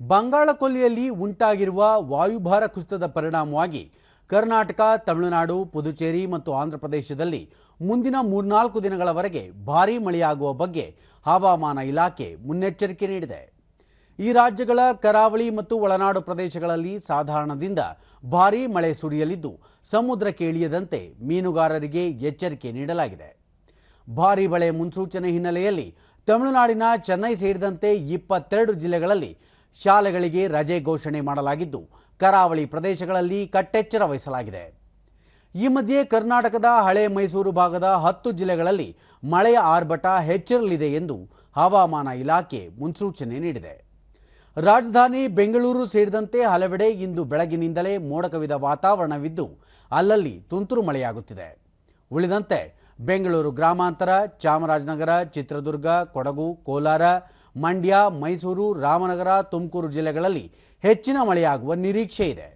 ಬಂಗಾಳಕೊಲ್ಲಿಯಲ್ಲಿ ಉಂಟಾಗಿರುವ ವಾಯುಭಾರ ಕುಸಿತದ ಪರಿಣಾಮವಾಗಿ ಕರ್ನಾಟಕ, ತಮಿಳುನಾಡು, ಪುದುಚೇರಿ ಮತ್ತು ಆಂಧ್ರಪ್ರದೇಶದಲ್ಲಿ ಮುಂದಿನ ಮೂರ್ನಾಲ್ಕು ದಿನಗಳವರೆಗೆ ಭಾರೀ ಮಳೆಯಾಗುವ ಬಗ್ಗೆ ಹವಾಮಾನ ಇಲಾಖೆ ಮುನ್ನೆಚ್ಚರಿಕೆ ನೀಡಿದೆ. ಈ ರಾಜ್ಯಗಳ ಕರಾವಳಿ ಮತ್ತು ಒಳನಾಡು ಪ್ರದೇಶಗಳಲ್ಲಿ ಸಾಧಾರಣದಿಂದ ಭಾರೀ ಮಳೆ ಸುರಿಯಲಿದ್ದು, ಸಮುದ್ರಕ್ಕೆ ಇಳಿಯದಂತೆ ಮೀನುಗಾರರಿಗೆ ಎಚ್ಚರಿಕೆ ನೀಡಲಾಗಿದೆ. ಭಾರೀ ಮಳೆ ಮುನ್ಸೂಚನೆ ಹಿನ್ನೆಲೆಯಲ್ಲಿ ತಮಿಳುನಾಡಿನ ಚೆನ್ನೈ ಸೇರಿದಂತೆ ಇಪ್ಪತ್ತೆರಡು ಜಿಲ್ಲೆಗಳಲ್ಲಿ ಶಾಲೆಗಳಿಗೆ ರಜೆ ಘೋಷಣೆ ಮಾಡಲಾಗಿದ್ದು, ಕರಾವಳಿ ಪ್ರದೇಶಗಳಲ್ಲಿ ಕಟ್ಟೆಚ್ಚರ ವಹಿಸಲಾಗಿದೆ. ಈ ಮಧ್ಯೆ ಕರ್ನಾಟಕದ ಹಳೆ ಮೈಸೂರು ಭಾಗದ ಹತ್ತು ಜಿಲ್ಲೆಗಳಲ್ಲಿ ಮಳೆಯ ಆರ್ಭಟ ಹೆಚ್ಚಿರಲಿದೆ ಎಂದು ಹವಾಮಾನ ಇಲಾಖೆ ಮುನ್ಸೂಚನೆ ನೀಡಿದೆ. ರಾಜಧಾನಿ ಬೆಂಗಳೂರು ಸೇರಿದಂತೆ ಹಲವೆಡೆ ಇಂದು ಬೆಳಗಿನಿಂದಲೇ ಮೋಡ ಕವಿದ ವಾತಾವರಣವಿದ್ದು, ಅಲ್ಲಲ್ಲಿ ತುಂತುರು ಮಳೆಯಾಗುತ್ತಿದೆ. ಉಳಿದಂತೆ ಬೆಂಗಳೂರು ಗ್ರಾಮಾಂತರ, ಚಾಮರಾಜನಗರ, ಚಿತ್ರದುರ್ಗ, ಕೊಡಗು, ಕೋಲಾರ, ಮಂಡ್ಯ, ಮೈಸೂರು, ರಾಮನಗರ, ತುಮಕೂರು ಜಿಲ್ಲೆಗಳಲ್ಲಿ ಹೆಚ್ಚಿನ ಮಳೆಯಾಗುವ ನಿರೀಕ್ಷೆ ಇದೆ.